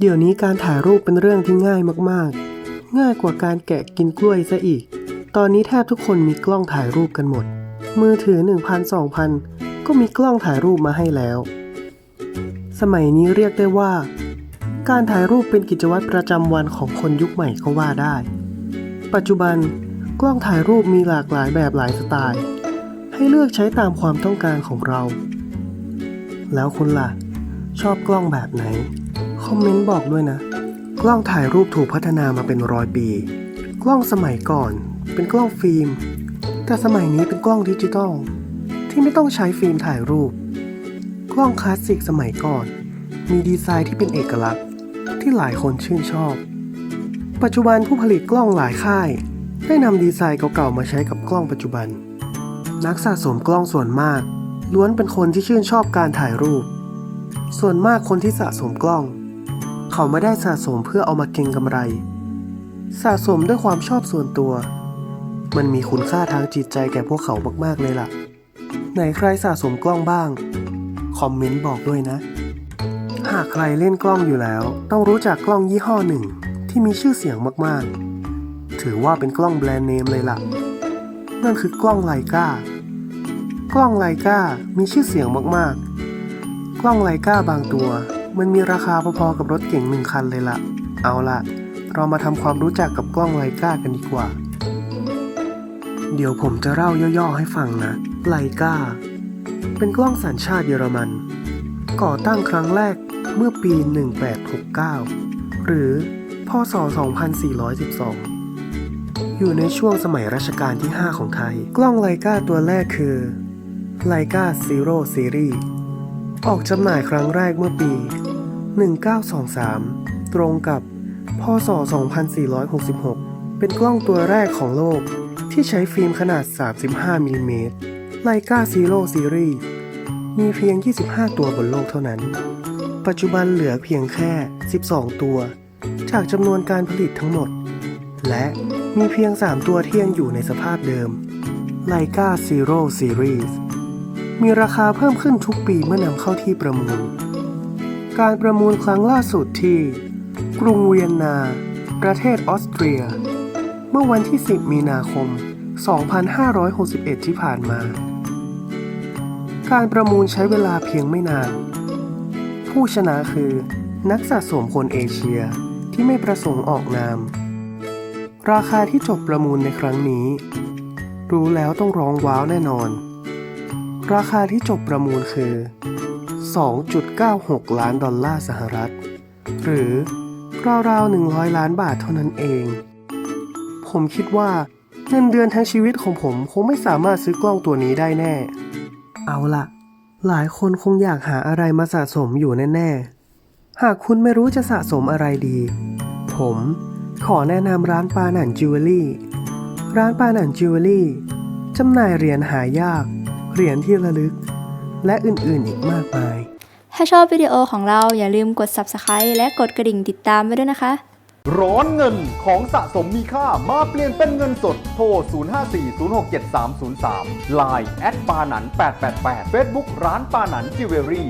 เดี๋ยวนี้การถ่ายรูปเป็นเรื่องที่ง่ายมากๆ ง่ายกว่าการแกะกินกล้วยซะอีก ตอนนี้แทบทุกคนมีกล้องถ่ายรูปกันหมด มือถือ 1,000 2,000 ก็มีกล้องถ่ายรูปมาให้แล้ว สมัยนี้เรียกได้ว่า การถ่ายรูปเป็นกิจวัตรประจำวันของคนยุคใหม่ก็ว่าได้ ปัจจุบันกล้องถ่ายรูปมีหลากหลายแบบหลายสไตล์ ให้เลือกใช้ตามความต้องการของเรา แล้วคุณล่ะ ชอบกล้องแบบไหน อมเมนต์บอกด้วยนะ กล้องถ่ายรูปถูกพัฒนามาเป็นร้อยปี กล้องสมัยก่อน เป็นกล้องฟิล์ม แต่สมัยนี้เป็นกล้องดิจิตอลที่ไม่ต้องใช้ฟิล์มถ่ายรูป กล้องคลาสสิกสมัยก่อน มีดีไซน์ที่เป็นเอกลักษณ์ที่หลายคนชื่นชอบ ปัจจุบันผู้ผลิตกล้องหลายค่าย ได้นำดีไซน์เก่าๆมาใช้กับกล้องปัจจุบัน นักสะสมกล้องส่วนมาก ล้วนเป็นคนที่ชื่นชอบการถ่ายรูป ส่วนมากคนที่สะสมกล้อง เขาไม่ได้สะสมเพื่อเอามาเก็งกำไร สะสมด้วยความชอบส่วนตัว มันมีคุณค่าทางจิตใจแก่พวกเขามากๆเลยล่ะ ไหนใครสะสมกล้องบ้าง คอมเมนต์บอกด้วยนะ หากใครเล่นกล้องอยู่แล้ว ต้องรู้จักกล้องยี่ห้อหนึ่งที่มีชื่อเสียงมากๆ ถือว่าเป็นกล้องแบรนด์เนมเลยล่ะ นั่นคือกล้องไลกากล้องไลกามีชื่อเสียงมากๆ กล้องไลกาบางตัว มันมีราคาพอๆกับรถเก๋งหนึ่งคันเลยล่ะ เอาล่ะ เรามาทำความรู้จักกับกล้องไลกากันดีกว่า เดี๋ยวผมจะเล่าย่อๆให้ฟังนะไลกาเป็นกล้องสัญชาติเยอรมัน ก่อตั้งครั้งแรกเมื่อปี 1869 หรือพศ 2412 อยู่ในช่วงสมัยรัชกาลที่ 5 ของไทย กล้องไลกาตัวแรกคือไลกาซีโร่ซีรีส์ ออกจำหน่ายครั้งแรกเมื่อปี 1923 ตรงกับพศ 2466 เป็นกล้องตัวแรกของโลกที่ใช้ฟิล์มขนาด 35มิลลิเมตรไลกาซีโร่ซีรีส์มีเพียง 25 ตัวบนโลกเท่านั้น ปัจจุบันเหลือเพียงแค่ 12 ตัว จากจำนวนการผลิตทั้งหมด และมีเพียง 3 ตัวที่ยังอยู่ในสภาพเดิม Leica Zero Series มีราคาเพิ่มขึ้นทุกปีเมื่อนำเข้าที่ประมูล การประมูลครั้งล่าสุดที่ กรุงเวียนนา ประเทศออสเตรีย เมื่อวันที่ 10 มีนาคม 2561 ที่ผ่านมา การประมูลใช้เวลาเพียงไม่นาน ผู้ชนะคือนักสะสมคนเอเชียที่ไม่ประสงค์ออกนาม ราคาที่จบประมูลในครั้งนี้ รู้แล้วต้องร้องว้าวแน่นอน ราคาที่จบประมูลคือ 2.96 ล้านดอลลาร์สหรัฐ หรือราวๆ 100 ล้านบาทเท่านั้นเอง ผมคิดว่าเงินเดือนทั้งชีวิตของผมคงไม่สามารถซื้อกล้องตัวนี้ได้แน่ เอาล่ะหลายคนคงอยากหาอะไรมาสะสมอยู่แน่ๆ หากคุณไม่รู้จะสะสมอะไรดี ผมขอแนะนำร้านปาหนันจิวเวลรี่ ร้านปาหนันจิวเวลรี่จำหน่ายเหรียญหายาก เหรียญที่ระลึก และอื่นๆอีกมากมาย ถ้าชอบวิดีโอของเราอย่าลืมกด Subscribe และกดกระดิ่งติดตามไว้ด้วยนะคะ ร้อนเงินของสะสมมีค่ามาเปลี่ยนเป็นเงินสด โทร 054-067-303 Line แอดปาหนัน888 Facebook ร้านปาหนันจิวเวลรี่